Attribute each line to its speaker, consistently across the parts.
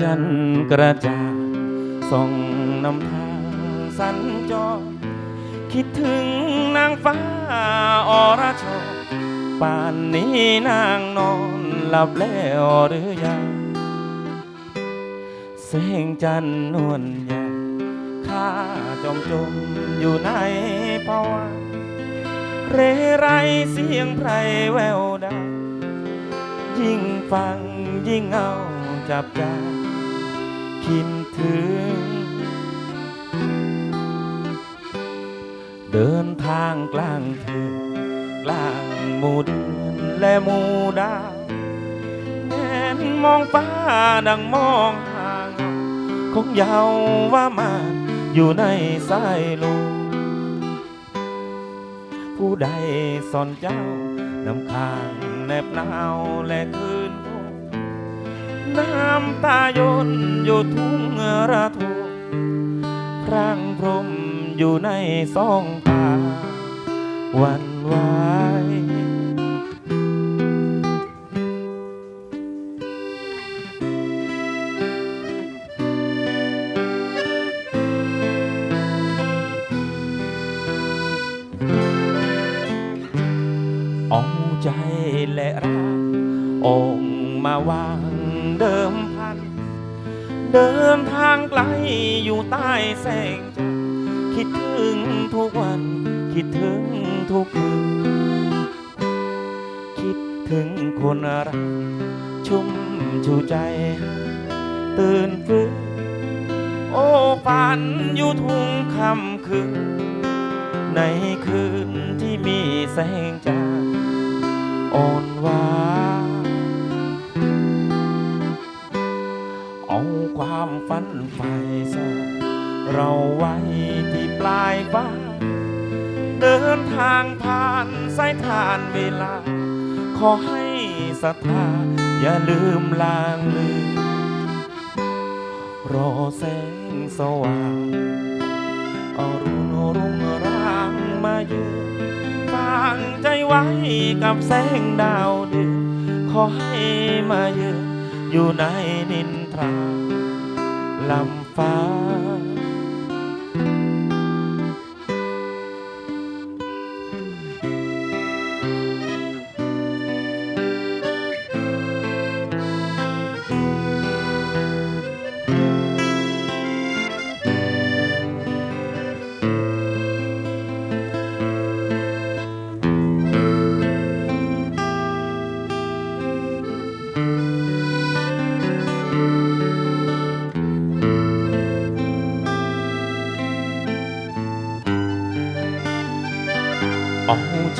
Speaker 1: จันกระจ่างส่องนำทางสัญจรคิดถึงนางฟ้าอรชรป่านนี้นางนอนหลับแล้วหรือยังแสงจันนวลใหญ่ข้าจมจมอยู่ในภาวะเรไรเสียงไพรแววดังยิ่งฟังยิ่งเอาจับใจ คิดถึง เดินทางกลางถืนกลางหมู่เดือนและหมู่ดาวแน่นมองฟ้าดังมองหางคงเยาวว่ามาอยู่ในสายลมผู้ใดสอนเจ้านำข้างแนบหนาวและคืน น้ำตายนอยู่ทุ่งระทมพรางพรมอยู่ในสองตาวันไหวเอาใจและรักองมาวาง เดิมพัน เดินทางไกลอยู่ใต้แสงจันทร์คิดถึงทุกวัน คิดถึงทุกคืนคิดถึงคนรัก ชุ่มชูใจ ตื่นฟื้นโอ้ฝันอยู่ทุ่งคำคืน ในคืนที่มีแสงจันทร์อ่อนหวาน เอาความฝันใฝ่สอเราไว้ที่ปลายฟ้า เดินทางผ่านสายทานเวลา ขอให้ศรัทธาอย่าลืมลางลืมรอแสงสว่างเอารุ่งรุ่งร่างมาเยือนฟังใจไว้กับแสงดาวเดือนขอให้มาเยือน อยู่ในนินทราลำฟ้า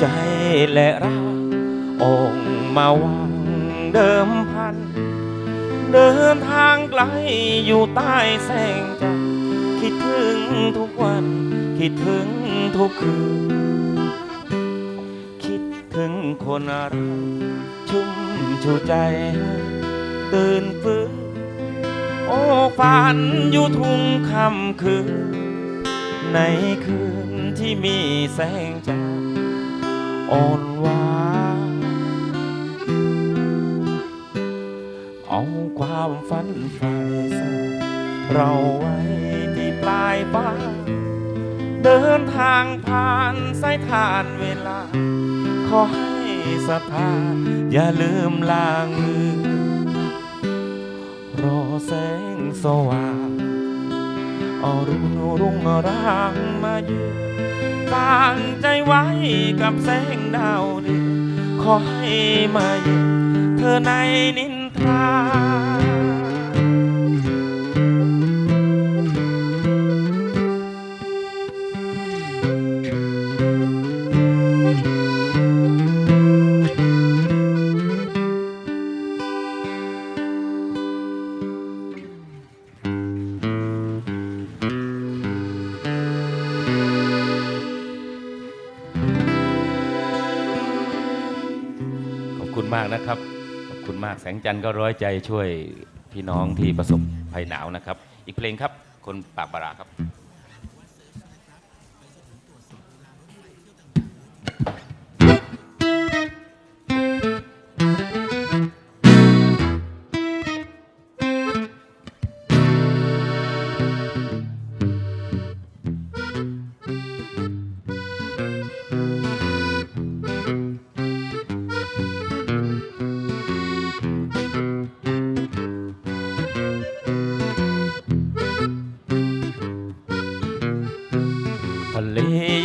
Speaker 1: ใจและรักองมาวางเดิมพัน เดินทางไกลอยู่ใต้แสงจันทร์คิดถึงทุกวัน คิดถึงทุกคืน คิดถึงคนรักชุ่มชูใจ ตื่นฟื้นโอ้ฝันอยู่ทุ่งคำคืน ในคืนที่มีแสงจันทร์ อ่อนหวานเอาความฝันใฝ่สเราไว้ที่ปลายฟ้าเดินทางผ่านสายทานเวลา ขอให้ศรัทธาอย่าลืมลางลืมรอแสงสว่างเอารุ่งรุ่งร่างมาเยือน ตั้งใจไว้กับแสงดาวเดือนขอให้มาเยือนเธอในนินทรา มากนะครับ ขอบคุณมากแสงจันทร์ก็ร้อยใจช่วยพี่น้องที่ประสบภัยหนาวนะครับ อีกเพลงครับคนปากบาราครับ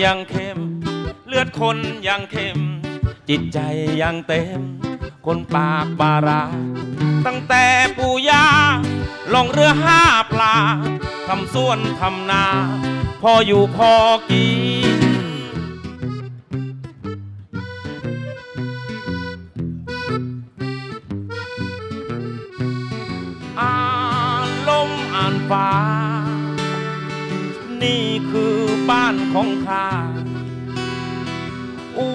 Speaker 1: ยังเข้ม เลือดคนยังเข้ม จิตใจยังเต็ม คนปากบารา ตั้งแต่ปู่ย่าลงเรือห้าปลาทำส่วนทำนา พออยู่พอกินอ่านลมอ่านฟ้า นี่คือ บ้านของข้าอุ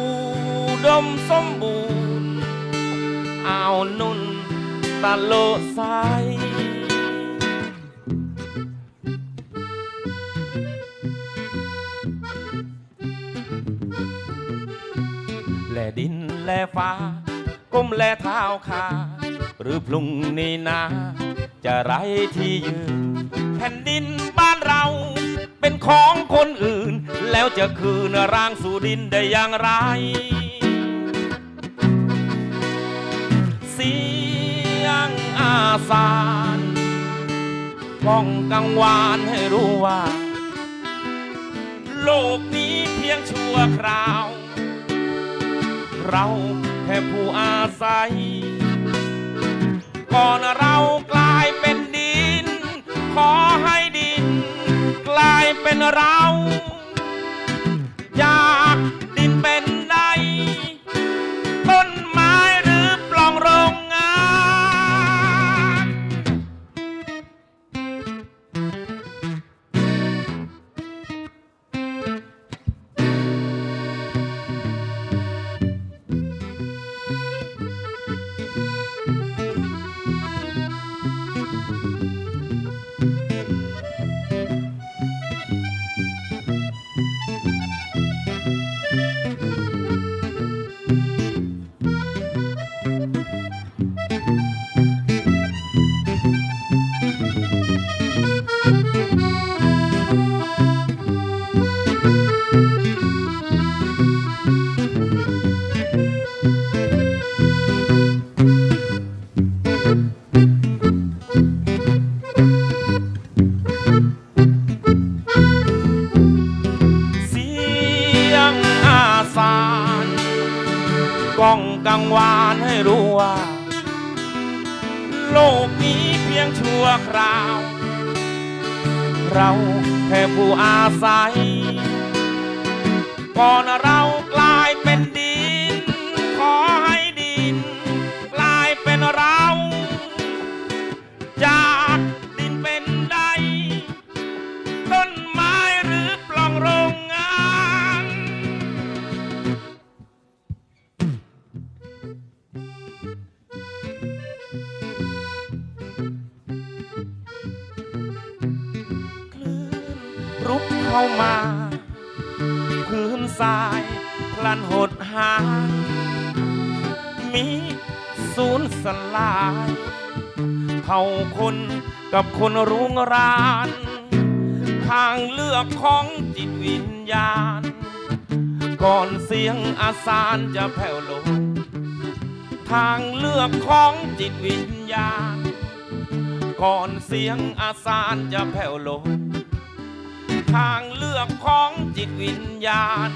Speaker 1: ดมสมบูรณ์อ่าวนุ่นตะโลไซายแลดินแลฟ้า ก้มแลเท้าขาหรือพรุ่งนี้นา จะไรที่ยืนแผ่นดินบ้านเรา เป็นของคนอื่น แล้วจะคืนร่างสู่ดินได้อย่างไร เสียงอาสานก้องกังวานให้รู้ว่า โลกนี้เพียงชั่วคราว เราแค่ผู้อาศัย ก่อนเรากลายเป็นดิน ขอให้ เป็นเรา วานให้รู้ว่า โลกนี้เพียงชั่วคราว เราแค่ผู้อาศัยก่อนเรา เข้ามา พื้นทรายพลันหดหาย มีสูญสลายเท่าคนกับคนรุงราน ทางเลือกของจิตวิญญาณ ก่อนเสียงอาสานจะแผ่วลง ทางเลือกของจิตวิญญาณ ก่อนเสียงอาสานจะแผ่วลง ทางเลือกของจิตวิญญาณ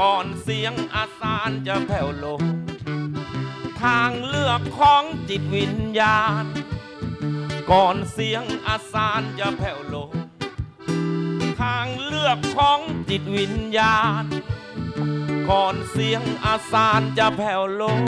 Speaker 1: ก่อนเสียงอาสานจะแผ่วลง ทางเลือกของจิตวิญญาณ ก่อนเสียงอาสานจะแผ่วลง ทางเลือกของจิตวิญญาณ ก่อนเสียงอาสานจะแผ่วลง